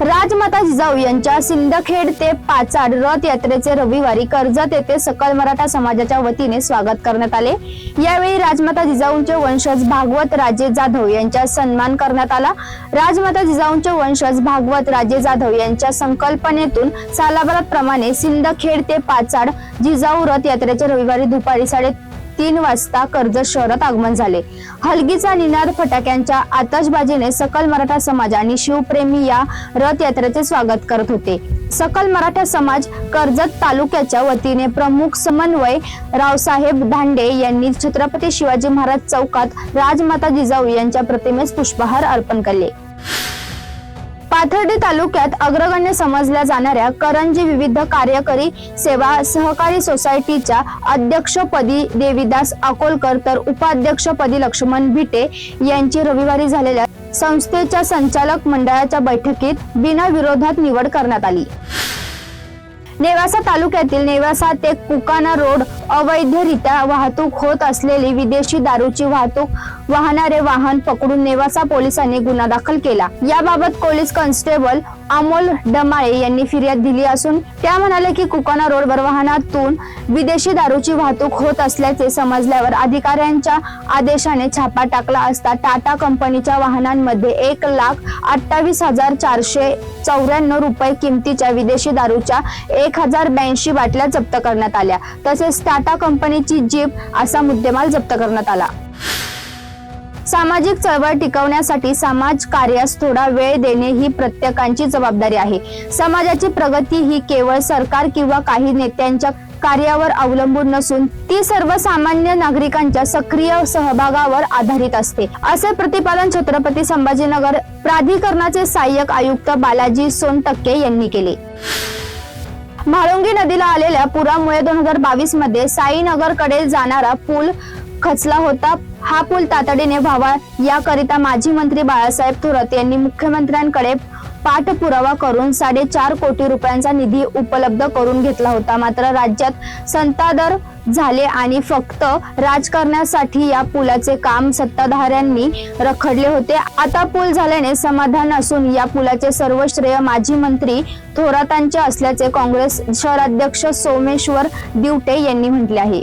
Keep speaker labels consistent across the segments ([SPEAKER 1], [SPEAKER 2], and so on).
[SPEAKER 1] राजमाता जिजाऊ यांच्या सिंदखेड ते पाचाड रथ यात्रेचे रविवारी कर्जत येथे सकल मराठा समाजाच्या वतीने स्वागत करण्यात आले. यावेळी राजमाता जिजाऊंचे वंशज भागवत राजे जाधव यांचा सन्मान करण्यात आला. राजमाता जिजाऊंचे वंशज भागवत राजे जाधव यांच्या संकल्पनेतून सालाबाराप्रमाणे सिंदखेड ते पाचाड जिजाऊ रथ यात्रेचे रविवारी दुपारी साडे तीन वाजता कर्जत शहरात आगमन झाले. हलगीचा निनाद फटाक्यांच्या आतषबाजीने सकल मराठा समाज आणि शिवप्रेमी या रथ यात्रेचे स्वागत करत होते. सकल मराठा समाज कर्जत तालुक्याच्या वतीने प्रमुख समन्वय रावसाहेब धांडे यांनी छत्रपती शिवाजी महाराज चौकात राजमाता जिजाऊ यांच्या प्रतिमेस पुष्पहार अर्पण केले. पाथर्डी तालुक्यात अग्रगण्य समजल्या जाणाऱ्या करंजी विविध कार्यकारी सेवा सहकारी सोसायटीच्या अध्यक्षपदी देवीदास अकोलकर तर उपाध्यक्षपदी लक्ष्मण भिटे यांची रविवारी झालेल्या संस्थेच्या संचालक मंडळाच्या बैठकीत बिनविरोधात निवड करण्यात आली. नेवासा तालुक्यातील नेवासा ते कुकाना रोड अवैधरित्या वाहतूक होत असलेली विदेशी दारूची वाहतूक वाहणारे वाहन पकडून नेवासा पोलिसांनी गुन्हा दाखल केला. याबाबत पोलीस कॉन्स्टेबल अमोल डमाळे यांनी फिर्याद दिली असून त्या म्हणाले की कुकाना रोडवर वाहनातून विदेशी दारूची वाहतूक होत असल्याचे समजल्यावर अधिकाऱ्यांच्या आदेशाने छापा टाकला असता टाटा कंपनीच्या वाहनांमध्ये एक लाख अठ्ठावीस हजार चारशे चौऱ्याण्णव रुपये किमतीच्या विदेशी दारूच्या एक हजार ब्याऐंशी बाटल्या जप्त करण्यात आल्या. तसेच टाटा कंपनीची जीप असा मुद्देमाल जप्त करण्यात आला. सामाजिक चळवळ टिकवण्यासाठी समाज कार्यास थोडा वेळ देणे ही प्रत्येकाची जबाबदारी आहे. समाजाची प्रगती ही केवळ सरकार किंवा काही नेत्यांच्या कार्यावर अवलंबून नसून ती सर्वसामान्य नागरिकांच्या सक्रिय सहभागावर आधारित असते. असे प्रतिपादन छत्रपती संभाजीनगर प्राधिकरणाचे सहाय्यक आयुक्त बालाजी सोनटक्के यांनी केले. म्हाळुंगी नदीला आलेल्या पुरामुळे दोन हजार बावीसमध्ये साईनगरकडे जाणारा पूल खचला होता. हा पूल तातडीने व्हावा. याकरिता माजी मंत्री बाळासाहेब थोरात यांनी मुख्यमंत्र्यांकडे पाठपुरावा करून साडेचार कोटी रुपयांचा निधी उपलब्ध करून घेतला होता. मात्र राज्यात संतादर झाले आणि फक्त राजकारणासाठी या पुलाचे काम सत्ताधाऱ्यांनी रखडले होते. आता पूल झाल्याने समाधान असून या पुलाचे सर्व श्रेय माजी मंत्री थोरातांचे असल्याचे काँग्रेस शहराध्यक्ष सोमेश्वर दिवटे यांनी म्हटले आहे.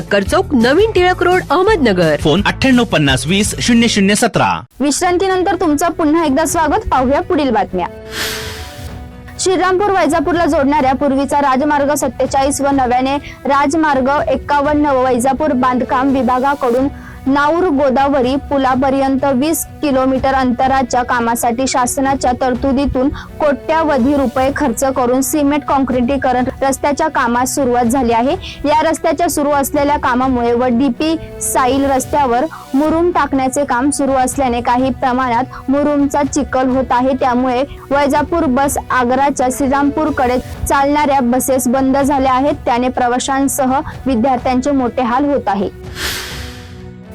[SPEAKER 2] सक्कर चौक नवीन टिळक रोड अहमदनगर.
[SPEAKER 3] फोन अठ्ठ्याण्णव पन्नास वीस शून्य शून्य सतरा.
[SPEAKER 1] विश्रांतीनंतर तुमचं पुन्हा एकदा स्वागत. पाहूया पुढील बातम्या. श्रीरामपूर वैजापूरला जोडणाऱ्या पूर्वीचा राजमार्ग सत्तेचाळीस व नव्याने राजमार्ग एक्कावन्न व वैजापूर बांधकाम विभागाकडून नाऊर गोदावरी पुलापर्यंत वीस किलोमीटर अंतराच्या कामासाठी शासनाच्या तरतुदीतून कोट्यावधी रुपये खर्च करून सिमेंट कॉन्क्रिटीकरण रस्त्याच्या कामास सुरुवात झाली आहे. या रस्त्याच्या सुरू असलेल्या कामामुळे व डीपी साईल रस्त्यावर मुरुम टाकण्याचे काम सुरू असल्याने काही प्रमाणात मुरुमचा चिखल होत आहे. त्यामुळे वैजापूर बस आग्राच्या श्रीरामपूरकडे चालणाऱ्या बसेस बंद झाल्या आहेत. त्याने प्रवाशांसह विद्यार्थ्यांचे मोठे हाल होत आहे.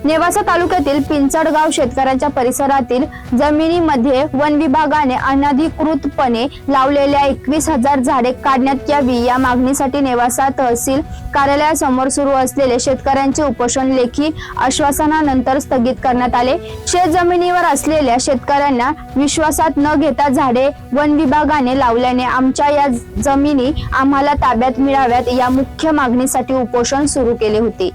[SPEAKER 1] नेवासा तालुक्यातील पिंचडगाव शेतकऱ्यांच्या परिसरातील जमिनीमध्ये वन विभागाने अनधिकृतपणे लावलेल्या एकवीस हजार झाडे काढण्यात यावी या मागणीसाठी नेवासा तहसील कार्यालयासमोर सुरू असलेले शेतकऱ्यांचे उपोषण लेखी आश्वासनानंतर स्थगित करण्यात आले. शेत जमिनीवर असलेल्या शेतकऱ्यांना विश्वासात न घेता झाडे वन विभागाने लावल्याने आमच्या या जमिनी आम्हाला ताब्यात मिळाव्यात या मुख्य मागणीसाठी उपोषण सुरू केले होते.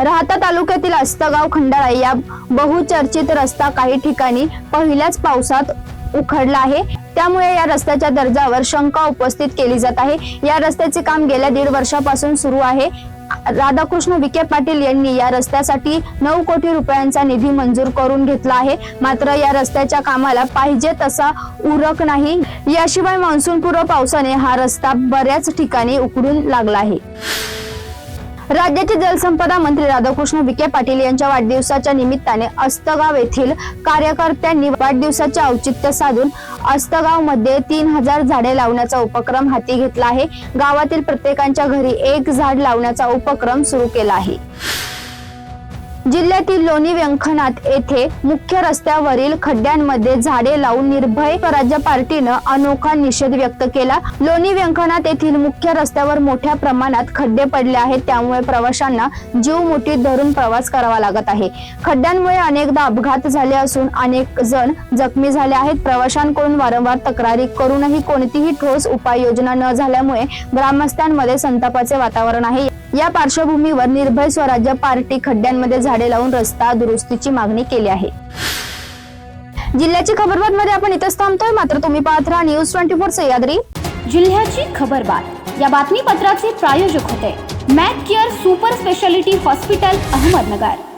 [SPEAKER 1] राहता तालुक्यातील अस्तगाव खंडाळा या बहुचर्चित रस्ता काही ठिकाणी पहिल्याच पावसात उखडला आहे. त्यामुळे या रस्त्याच्या दर्जावर शंका उपस्थित केली जात आहे. या रस्त्याचे काम गेल्या दीड वर्षापासून सुरू आहे. राधाकृष्ण विखे पाटील यांनी या रस्त्यासाठी नऊ कोटी रुपयांचा निधी मंजूर करून घेतला आहे. मात्र या रस्त्याच्या कामाला पाहिजे तसा उरक नाही. याशिवाय मान्सूनपूर्व पावसाने हा रस्ता बऱ्याच ठिकाणी उकडून लागला आहे. राज्याचे जलसंपदा मंत्री राधाकृष्ण विखे पाटील यांच्या वाढदिवसाच्या निमित्ताने अस्तगाव येथील कार्यकर्त्यांनी वाढदिवसाचे औचित्य साधून अस्तगावमध्ये तीन हजार झाडे लावण्याचा उपक्रम हाती घेतला आहे. गावातील प्रत्येकांच्या घरी एक झाड लावण्याचा उपक्रम सुरू केला आहे. जिल्ह्यातील लोणी व्यंखनाथ येथे मुख्य रस्त्यावरील खड्ड्यांमध्ये झाडे लावून निर्भय स्वराज्य पार्टीनं अनोखा निषेध व्यक्त केला. लोणी व्यंखनाथ येथील मुख्य रस्त्यावर मोठ्या प्रमाणात खड्डे पडले आहेत. त्यामुळे प्रवाशांना जीव मुठीत धरून प्रवास करावा लागत आहे. खड्ड्यांमुळे अनेकदा अपघात झाले असून अनेक जण जखमी झाले आहेत. प्रवाशांकडून वारंवार तक्रारी करूनही कोणतीही ठोस उपाययोजना न झाल्यामुळे ग्रामस्थांमध्ये संतापाचे वातावरण आहे. या पार्श्वभूमीवर निर्भय स्वराज्य पार्टी खड्ड्यांमध्ये झाडे लावून रस्ता दुरुस्तीची मागणी केली आहे. जिल्ह्याची खबरबात मध्ये आपण इथंच थांबतोय. मात्र तुम्ही पाहत राहा न्यूज ट्वेंटी फोर सह्याद्री
[SPEAKER 4] जिल्ह्याची खबरबात. या बातमीपत्राचे प्रायोजक होते. Mac care super speciality hospital Ahmednagar.